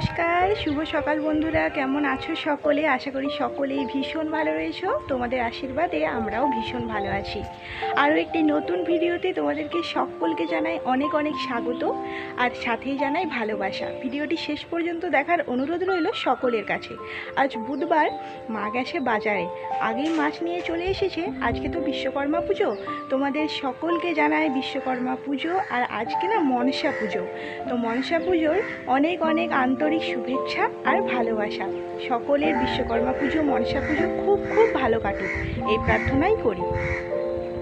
নমস্কার, শুভ সকাল বন্ধুরা, কেমন আছো সকলে? আশা করি সকলেই ভীষণ ভালো রয়েছো। তোমাদের আশীর্বাদে আমরাও ভীষণ ভালো আছি। আরও একটি নতুন ভিডিওতে তোমাদেরকে সকলকে জানাই অনেক অনেক স্বাগত আর সাথেই জানাই ভালোবাসা। ভিডিওটি শেষ পর্যন্ত দেখার অনুরোধ রইল সকলের কাছে। আজ বুধবার মা গেছে বাজারে। আগেই মাছ নিয়ে চলে এসেছে। আজকে তো বিশ্বকর্মা পুজো। তোমাদের সকলকে জানাই বিশ্বকর্মা পুজো আর আজকে না মনসা পুজো। তো মনসা পুজোর অনেক অনেক আন্তরিক শুভেচ্ছা আর ভালোবাসা। সকলের বিশ্বকর্মা পুজো, মনসা পুজো খুব খুব ভালো কাটুক। এই প্রার্থনাই করি।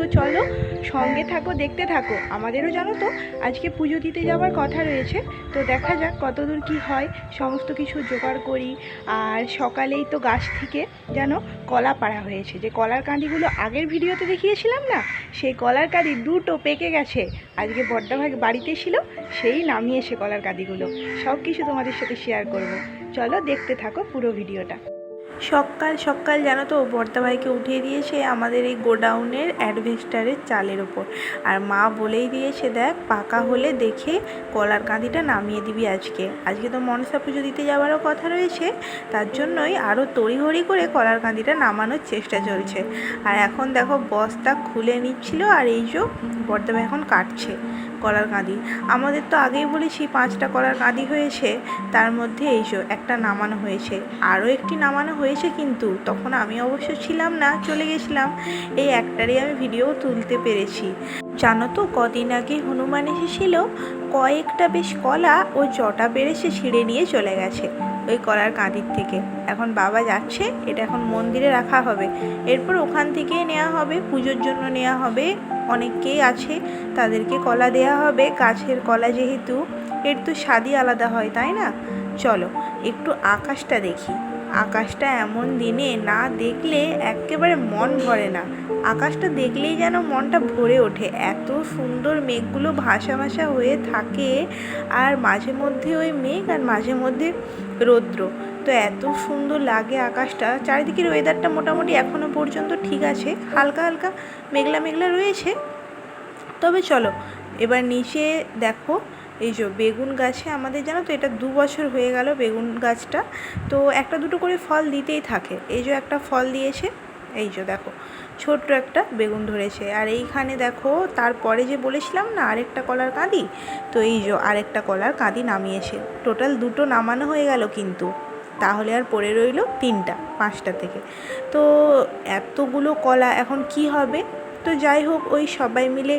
তো চলো, সঙ্গে থাকো, দেখতে থাকো। আমাদেরও জানো তো, আজকে পুজো দিতে যাওয়ার কথা রয়েছে। তো দেখা যাক কতদূর কি হয়, সমস্ত কিছু জোগাড় করি। আর সকালেই তো গাছ থেকে যেন কলা পাড়া হয়েছে। যে কলার কাঁদিগুলো আগের ভিডিওতে দেখিয়েছিলাম না, সেই কলার কাঁদি দুটো পেকে গেছে। আজকে বড্ডাভাগ বাড়িতে ছিল, সেই নামিয়েছে কলার কাঁদিগুলো। সব কিছু তোমাদের সাথে শেয়ার করব। চলো দেখতে থাকো পুরো ভিডিওটা। সকাল সকাল জানো তো বর্তাভাইকে উঠিয়ে দিয়েছে আমাদের এই গোডাউনের অ্যাডভেস্টারের চালের ওপর। আর মা বলেই দিয়েছে, দেখ, পাকা হলে দেখে কলার কাঁদিটা নামিয়ে দিবি আজকে। আজকে তো মনসা পুজো দিতে যাওয়ারও কথা রয়েছে, তার জন্যই আরও তড়িঘড়ি করে কলার কাঁদিটা নামানোর চেষ্টা চলছে। আর এখন দেখো, বস্তা খুলে নিচ্ছিল আর এই যে বর্তাভাই এখন কাটছে। কলার কাঁদি আমাদের তো আগেই বলেছি পাঁচটা কলার কাঁদি হয়েছে। তার মধ্যে এই একটা নামানো হয়েছে। আরও একটি নামানো হয়েছে কিন্তু তখন আমি অবশ্য ছিলাম না, চলে গেছিলাম। এই একটারই আমি ভিডিও তুলতে পেরেছি। জানো তো কদিন আগে হনুমান এসেছিল, কয়েকটা বেশ কলা ও জটা পেরেছে ছিঁড়ে নিয়ে চলে গেছে। ওই কলার কাঁদির থেকে। এখন বাবা যাচ্ছে, এটা এখন মন্দিরে রাখা হবে। এরপর ওখান থেকে নেওয়া হবে, পুজোর জন্য নেওয়া হবে। অনেককেই আছে, তাদেরকে কলা দেয়া হবে, গাছের কলা যেহেতু। এর তো স্বাদই আলাদা হয়, তাই না? চলো, একটু আকাশটা দেখি। আকাশটা এমন দিনে না দেখলে একেবারে মন ভরে না। আকাশটা দেখলেই যেন মনটা ভরে ওঠে। এত সুন্দর মেঘগুলো ভাসা ভাসা হয়ে থাকে আর মাঝে মধ্যে ওই মেঘ আর মাঝে মধ্যে রৌদ্র। তো এত সুন্দর লাগে আকাশটা। চারিদিকের ওয়েদারটা মোটামুটি এখনও পর্যন্ত ঠিক আছে। হালকা হালকা মেঘলা মেঘলা রয়েছে। তবে চলো, এবার নিচে দেখো। এই যে বেগুন গাছে আমাদের জানো তো এটা দু বছর হয়ে গেল বেগুন গাছটা। তো একটা দুটো করে ফল দিতেই থাকে। এই যে একটা ফল দিয়েছে, এই যে দেখো, ছোট্ট একটা বেগুন ধরেছে। আর এইখানে দেখো, তারপরে যে বলেছিলাম না, আরেকটা কলার কাঁদি? তো এই যে আরেকটা কলার কাঁদি নামিয়েছে। টোটাল দুটো নামানো হয়ে গেল কিন্তু। তাহলে আর পড়ে রইল তিনটা, পাঁচটা থেকে। তো এতগুলো কলা এখন কি হবে? তো যাই হোক, ওই সবাই মিলে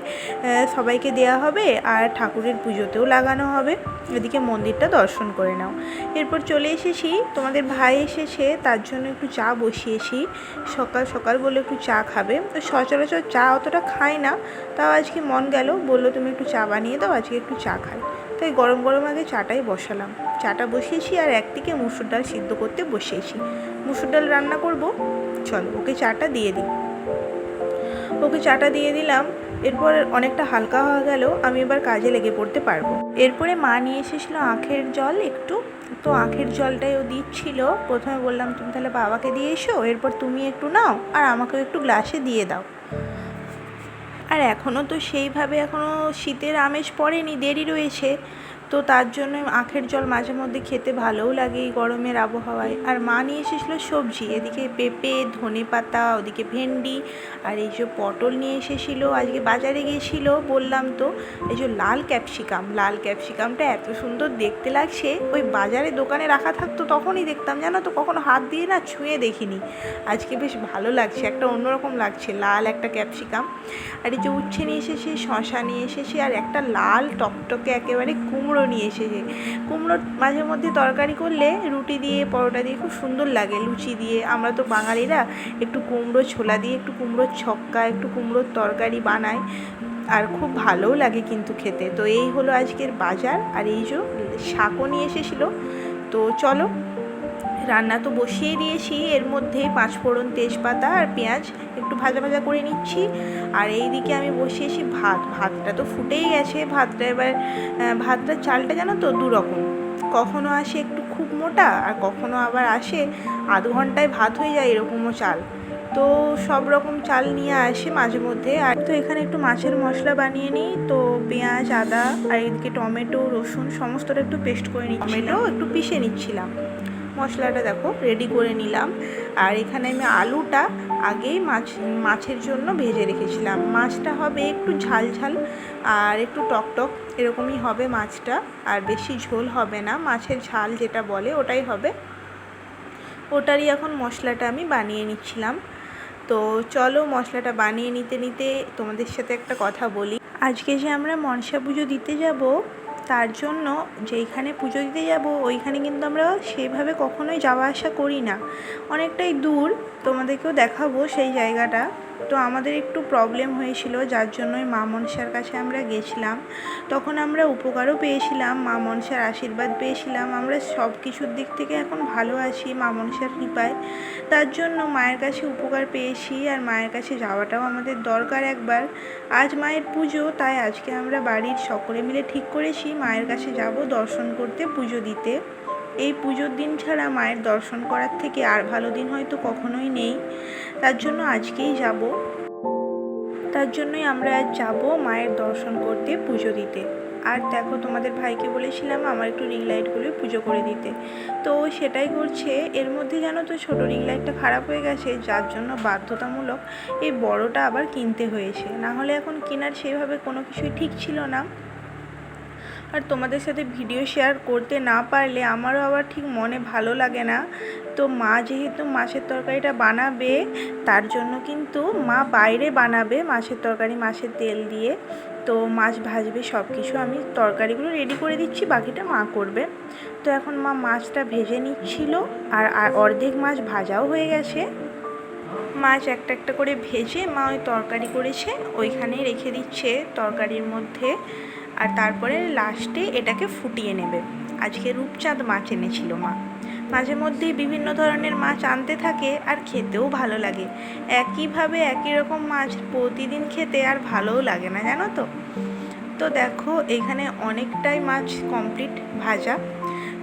সবাইকে দেয়া হবে আর ঠাকুরের পুজোতেও লাগানো হবে। এদিকে মন্দিরটা দর্শন করে নাও। এরপর চলে এসেছি। তোমাদের ভাই এসেছে, তার জন্য একটু চা বসিয়েছি। সকাল সকাল বলে একটু চা খাবে। তো সচরাচর চা অতটা খায় না, তাও আজকে মন গেল, বলল তুমি একটু চা বানিয়ে দাও, আজকে একটু চা খাই। তাই গরম গরম আগে চাটাই বসালাম। চাটা বসিয়েছি আর একদিকে মুসুর ডাল সিদ্ধ করতে বসিয়েছি। মুসুর ডাল রান্না করব? চলো, ওকে চাটা দিয়ে দিই। ওকে চাটা দিয়ে দিলাম। এরপর অনেকটা হালকা হয়ে গেল, আমি এবার কাজে লেগে পড়তে পারব। এরপরে মা নিয়ে এসেছিল আখের জল একটু। তো আখের জলটাই ও দিচ্ছিল। প্রথমে বললাম, তুমি তাহলে বাবাকে দিয়ে এসো, এরপর তুমি একটু নাও, আর আমাকেও একটু গ্লাসে দিয়ে দাও। আর এখনও তো সেইভাবে এখনও শীতের আমেজ পড়েনি, দেরি রয়েছে। তো তার জন্য আখের জল মাঝে মধ্যে খেতে ভালোও লাগে এই গরমের আবহাওয়ায়। আর মা নিয়ে এসেছিল সবজি, এদিকে পেঁপে, ধনে পাতা, ওদিকে ভেন্ডি, আর এই যে পটল নিয়ে এসেছিল, আজকে বাজারে গিয়েছিল, বললাম তো, এই যে লাল ক্যাপসিকাম, লাল ক্যাপসিকামটা এত সুন্দর দেখতে লাগছে, ওই বাজারে দোকানে রাখা থাকতো তখনই দেখতাম, জানো তো, কখনো হাত দিয়ে না ছুঁয়ে দেখিনি। আজকে বেশ ভালো লাগছে, একটা অন্যরকম লাগছে, লাল একটা ক্যাপসিকাম। আর এই যে উচ্ছে নিয়ে এসেছি শশা নিয়ে এসেছে, আর একটা লাল টকটকে একেবারে কুমড়ো নিয়ে এসেছে। কুমড়ো মাঝে মধ্যে তরকারি করলে রুটি দিয়ে, পরোটা দিয়ে খুব সুন্দর লাগে, লুচি দিয়ে। আমরা তো বাঙালিরা একটু কুমড়ো ছোলা দিয়ে একটু কুমড়োর ছক্কা, একটু কুমড়োর তরকারি বানায় আর খুব ভালোও লাগে কিন্তু খেতে। তো এই হলো আজকের বাজার আর এই যে শাকও নিয়ে এসেছিল। তো চলো রান্না তো বসিয়ে দিয়েছি এর মধ্যে পাঁচফোড়ন তেজপাতা আর পেঁয়াজ একটু ভাজা ভাজা করে নিচ্ছি। আর এই দিকে আমি বসিয়েছি ভাত ভাতটা তো ফুটেই গেছে ভাতটা এবার আহ, ভাতটার চালটা জানো তো দু রকম কখনো আসে একটু খুব মোটা আর কখনো আবার আসে আধ ঘন্টায় ভাত হয়ে যায় এরকমও চাল। তো সব রকম চাল নিয়ে আসি মাঝে মধ্যে। আর তো এখানে একটু মাছের মশলা বানিয়ে নিই তো পেঁয়াজ আদা আর এদিকে টমেটো রসুন সমস্তটা একটু পেস্ট করে নিই টমেটো একটু পিষে নিচ্ছিলাম। মশলাটা দেখো রেডি করে নিলাম। আর এখানে আমি আলুটা আগেই মাছ, মাছের জন্য ভেজে রেখেছিলাম। মাছটা হবে একটু ঝাল ঝাল আর একটু টক টক, এরকমই হবে মাছটা। আর বেশি ঝোল হবে না, মাছের ঝাল যেটা বলে ওটাই হবে। ওটারই এখন মশলাটা আমি বানিয়ে নিচ্ছিলাম। তো চলো মশলাটা বানিয়ে নিতে নিতে তোমাদের সাথে একটা কথা বলি। আজকে যে আমরা মনসা পুজো দিতে যাব তার জন্য যেইখানে পুজো দিতে যাব, ওইখানে কিন্তু আমরা সেইভাবে কখনোই যাওয়া আসা করি না। অনেকটাই দূর, তোমাদেরকেও দেখাবো সেই জায়গাটা। তো আমাদের একটু প্রবলেম হয়েছিল, যার জন্যই মা মনসার কাছে আমরা গেছিলাম। তখন আমরা উপকারও পেয়েছিলাম, মা মনসার আশীর্বাদ পেয়েছিলাম, আমরা সব কিছুর দিক থেকে এখন ভালো আছি, মা মনসার কৃপায়। তার জন্য মায়ের কাছে উপকার পেয়েছি আর মায়ের কাছে যাওয়াটাও আমাদের দরকার একবার। আজ মায়ের পুজো, তাই আজকে আমরা বাড়ির সকলে মিলে ঠিক করেছি, মায়ের কাছে যাব দর্শন করতে, পুজো দিতে। এই পুজোর দিন ছাড়া মায়ের দর্শন করার থেকে আর ভালো দিন হয়তো কখনোই নেই। তার জন্য আজকেই যাব। তার জন্যই আমরা আজ যাব মায়ের দর্শন করতে পুজো দিতে। আর দেখো, তোমাদের ভাইকে বলেছিলাম আমার একটু রিং লাইটগুলো পুজো করে দিতে। তো সেটাই করছে। এর মধ্যে জানো তো, ছোটো রিং লাইটটা খারাপ হয়ে গেছে, যার জন্য বাধ্যতামূলক এই বড়টা আবার কিনতে হয়েছে। না হলে এখন কেনার সেভাবে কোনো কিছুই ঠিক ছিল না। আর তোমাদের সাথে ভিডিও শেয়ার করতে না পারলে আমারও আবার ঠিক মনে ভালো লাগে না। তো মা যেহেতু মাছের তরকারিটা বানাবে, তার জন্য কিন্তু মা বাইরে বানাবে মাছের তরকারি, মাছের তেল দিয়ে। তো মাছ ভাজবে সব কিছু আমি তরকারিগুলো রেডি করে দিচ্ছি, বাকিটা মা করবে। তো এখন মা মাছটা ভেজে নিচ্ছিল আর অর্ধেক মাছ ভাজাও হয়ে গেছে। মাছ একটা একটা করে ভেজে মা ওই তরকারি করেছে ওইখানে রেখে দিচ্ছে তরকারির মধ্যে। আর তারপরে লাস্টে এটাকে ফুটিয়ে নেবে। আজকে রূপচাঁদ মাছ এনেছিল মা। মাঝে মধ্যেই বিভিন্ন ধরনের মাছ আনতে থাকে আর খেতেও ভালো লাগে। একইভাবে একই রকম মাছ প্রতিদিন খেতে আর ভালোও লাগে না, জানো তো? তো দেখো, এখানে অনেকটাই মাছ কমপ্লিট ভাজা।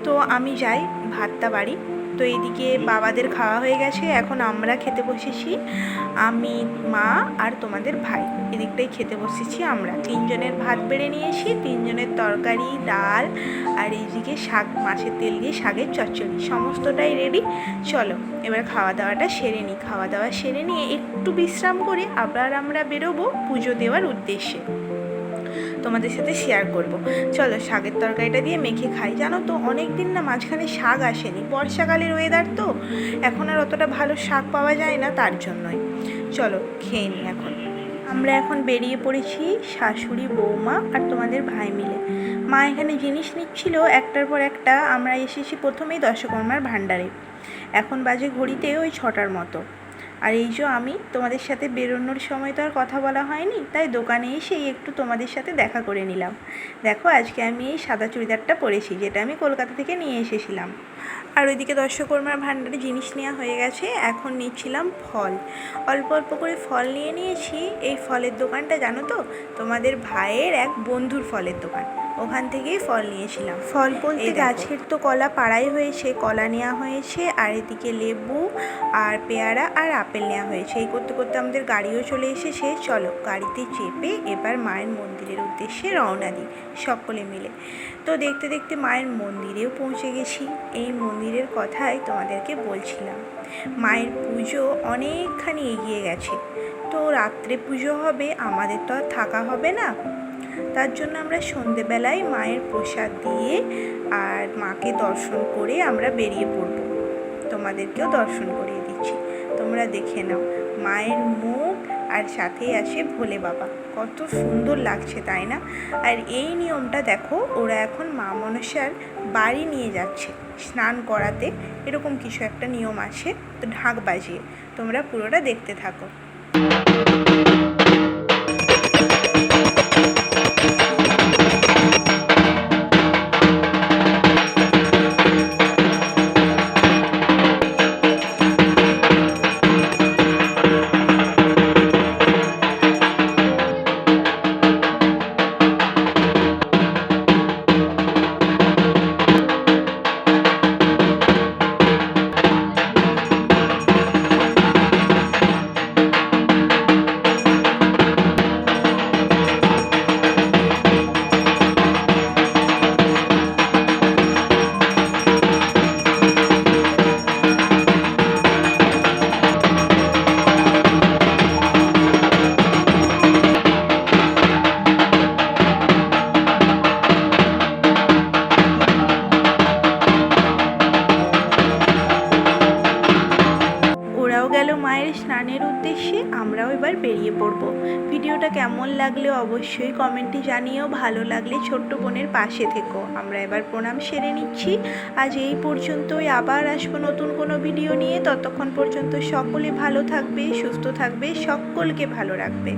তো আমি যাই, ভাতটা বাড়ি। তো এইদিকে বাবাদের খাওয়া হয়ে গেছে। এখন আমরা খেতে বসেছি। আমি, মা আর তোমাদের ভাই। এদিকটাই খেতে বসেছি আমরা। তিনজনের ভাত বেড়ে নিয়েছি, তিনজনের তরকারি, ডাল আর এইদিকে শাক, মাছের তেল দিয়ে শাকের চচ্চড়ি। সমস্তটাই রেডি চলো, এবার খাওয়া দাওয়াটা সেরে নিই। খাওয়া দাওয়া সেরে নিয়ে একটু বিশ্রাম করে আবার আমরা বেরোবো পুজো দেওয়ার উদ্দেশ্যে। তোমাদের সাথে শেয়ার করব। চলো শাকের তরকারিটা দিয়ে মেখে খাই। জানো তো অনেক দিন না মাঝখানে শাক আসেনি। বর্ষাকালের ওয়েদার তো, এখন আর অতটা ভালো শাক পাওয়া যায় না, তার জন্যই। চলো খেয়ে নিই এখন। আমরা এখন বেরিয়ে পড়েছি শাশুড়ি, বৌমা আর তোমাদের ভাই মিলে। মা এখানে জিনিস নিচ্ছিল একটার পর একটা। আমরা এসেছি প্রথমেই দশকর্মার ভাণ্ডারে। এখন বাজে ঘড়িতে ওই ছটার মতো। আর এই যে আমি তোমাদের সাথে বেরোনোর সময় তো আর কথা বলা হয়নি, তাই দোকানে এসেই একটু তোমাদের সাথে দেখা করে নিলাম। দেখো, আজকে আমি এই সাদা চুড়িদারটা পরেছি, যেটা আমি কলকাতা থেকে নিয়ে এসেছিলাম। আর ওইদিকে দর্শকর্মার ভাণ্ডারে জিনিস নেওয়া হয়ে গেছে, এখন নিচ্ছিলাম ফল। অল্প অল্প করে ফল নিয়ে নিয়েছি, এই ফলের দোকানটা জানো তো? তোমাদের ভাইয়ের এক বন্ধুর ফলের দোকান। ওখান থেকেই ফল নিয়েছিলাম। ফল বলতে গাছের তো কলা পাড়াই হয়েছে কলা নেওয়া হয়েছে আর এদিকে লেবু আর পেয়ারা আর আপেল নেওয়া হয়েছে। এই করতে করতে আমাদের গাড়িও চলে এসেছে। চলো গাড়িতে চেপে এবার মায়ের মন্দিরের উদ্দেশ্যে রওনা দিই সকলে মিলে। তো দেখতে দেখতে মায়ের মন্দিরেও পৌঁছে গেছি। এই মন্দিরের কথাই তোমাদেরকে বলছিলাম। মায়ের পুজো অনেকখানি এগিয়ে গেছে। তো রাত্রে পুজো হবে আমাদের তো আর থাকা হবে না। তার জন্য আমরা সন্ধেবেলায় মায়ের প্রসাদ দিয়ে আর মাকে দর্শন করে আমরা বেরিয়ে পড়ব। তোমাদেরকেও দর্শন করিয়ে দিচ্ছি। তোমরা দেখে নাও, মায়ের মুখ আর সাথেই আসে ভোলে বাবা। কত সুন্দর লাগছে, তাই না? আর এই নিয়মটা দেখো, ওরা এখন মা মনসার বাড়ি নিয়ে যাচ্ছে স্নান করাতে। এরকম কিছু একটা নিয়ম আছে, তো ঢাক বাজিয়ে তোমরা পুরোটা দেখতে থাকো। আমরাও এবার বেরিয়ে পড়ব। ভিডিওটা কেমন লাগলে অবশ্যই কমেন্টে জানিও। ভালো লাগলে ছোট্ট বোনের পাশে থেকো। আমরা এবার প্রণাম সেরে নিচ্ছি। আজ এই পর্যন্তই। আবার আসব নতুন কোনো ভিডিও নিয়ে। ততক্ষণ পর্যন্ত সকলে ভালো থাকবে, সুস্থ থাকবে, সকলকে ভালো রাখবে।